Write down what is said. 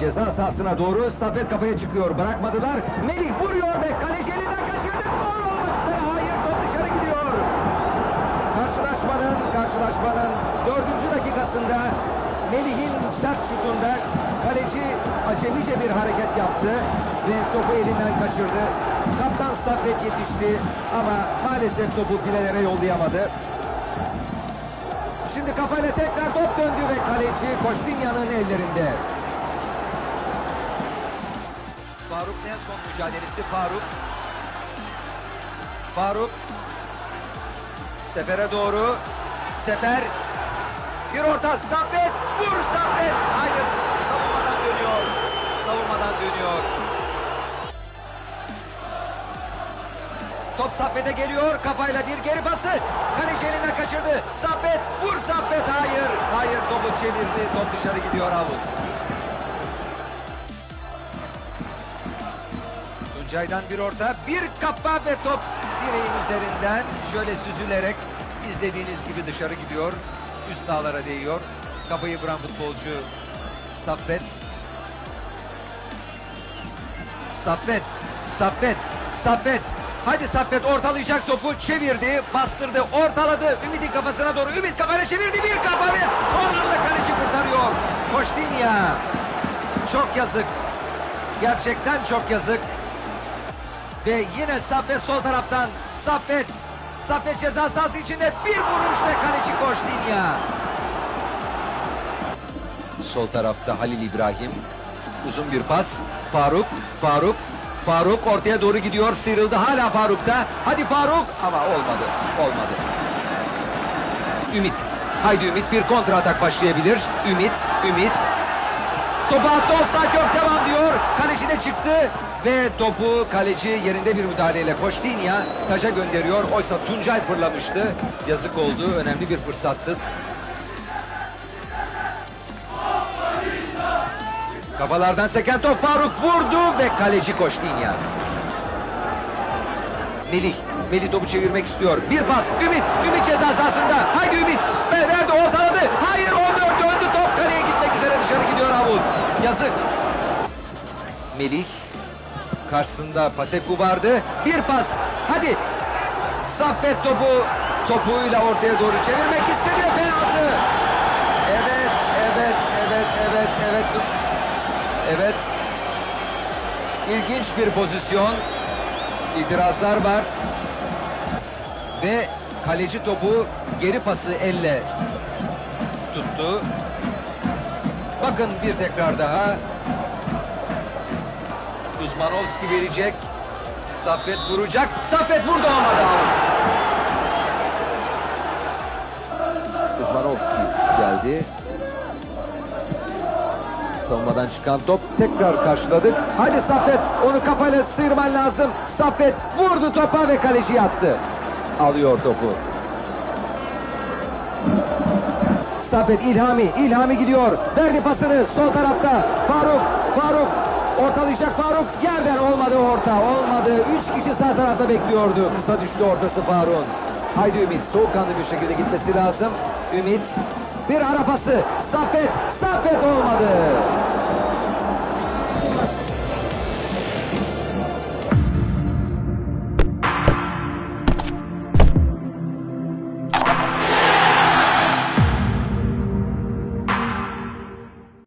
ceza sahasına doğru Safet kafaya çıkıyor. Bırakmadılar. Melih vuruyor ve kaleci elinden kaçırdı. Gol. Hayır top dışarı gidiyor. Karşılaşmanın karşılaşmanın dördüncü dakikasında Melih'in sert şutunda kaleci acemice bir hareket yaptı ve topu elinden kaçırdı. Kaptan Saffet yetişti ama maalesef topu filelere yollayamadı. Şimdi kafayla tekrar top döndü ve kaleci Koştinya'nın ellerinde. Faruk Nelson mücadelesi Faruk. Faruk Sefer'e doğru. Sefer bir orta Saffet vur Saffet. Hayır savunmadan dönüyor. Savunmadan dönüyor. Top Saffet'e geliyor. Kafayla bir geri pası. Kaleci elinden kaçırdı. Saffet vur Saffet. Hayır. Hayır topu çevirdi. Top dışarı gidiyor Avuz. Tuncay'dan bir orta, bir kapa ve top direğin üzerinden şöyle süzülerek izlediğiniz gibi dışarı gidiyor. Üst ağlara değiyor. Kafayı vuran futbolcu Saffet. Saffet, Saffet, Saffet. Hadi Saffet ortalayacak topu çevirdi, bastırdı, ortaladı. Ümit'in kafasına doğru. Ümit kafayla çevirdi bir kafa ve son anda kaleci kurtarıyor. Koştinya. Çok yazık. Gerçekten çok yazık. Ve yine Saffet sol taraftan. Saffet. Saffet ceza sahası içinde bir vuruş ve kaleci Koştinya. Sol tarafta Halil İbrahim. Uzun bir pas. Faruk. Faruk. Faruk ortaya doğru gidiyor. Sıyrıldı hala Faruk'ta. Hadi Faruk. Ama olmadı. Olmadı. Ümit. Haydi Ümit bir kontra atak başlayabilir. Ümit. Ümit. Topu attı olsak yok devam de çıktı ve topu kaleci yerinde bir müdahaleyle Koştinya taca gönderiyor. Oysa Tuncay fırlamıştı. Yazık oldu. Önemli bir fırsattı. Kafalardan seken top Faruk vurdu ve kaleci Koştinya. Melih. Melih topu çevirmek istiyor. Bir pas. Ümit. Ümit ceza sahasında. Haydi Ümit. Ve verdi ortaladı. Hayır olmuyor. Döndü top kaleye gitmek üzere dışarı gidiyor Avut. Yazık. Melih. Karşısında Paseku vardı. Bir pas. Hadi. Saffet topu topuyla ortaya doğru çevirmek istedi. Penaltı. Evet, evet, evet, evet, evet. Evet. İlginç bir pozisyon. İtirazlar var. Ve kaleci topu geri pası elle tuttu. Bakın bir tekrar daha. Kuzmanovski verecek. Saffet vuracak. Saffet vurdu olmadı. Kuzmanovski geldi. Savunmadan çıkan top tekrar karşıladık. Hadi Saffet onu kafayla sıyırman lazım. Saffet vurdu topa ve kaleci yattı. Alıyor topu. Saffet İlhami, İlhami gidiyor. Verdi pasını sol tarafta. Faruk, Faruk ortalayacak Faruk. Yerden olmadı orta, olmadı. Üç kişi sağ tarafta bekliyordu. Kısa düştü ortası Faruk'un. Haydi Ümit, soğukkanlı bir şekilde gitmesi lazım. Ümit, bir ara pası. Saffet, Saffet olmadı.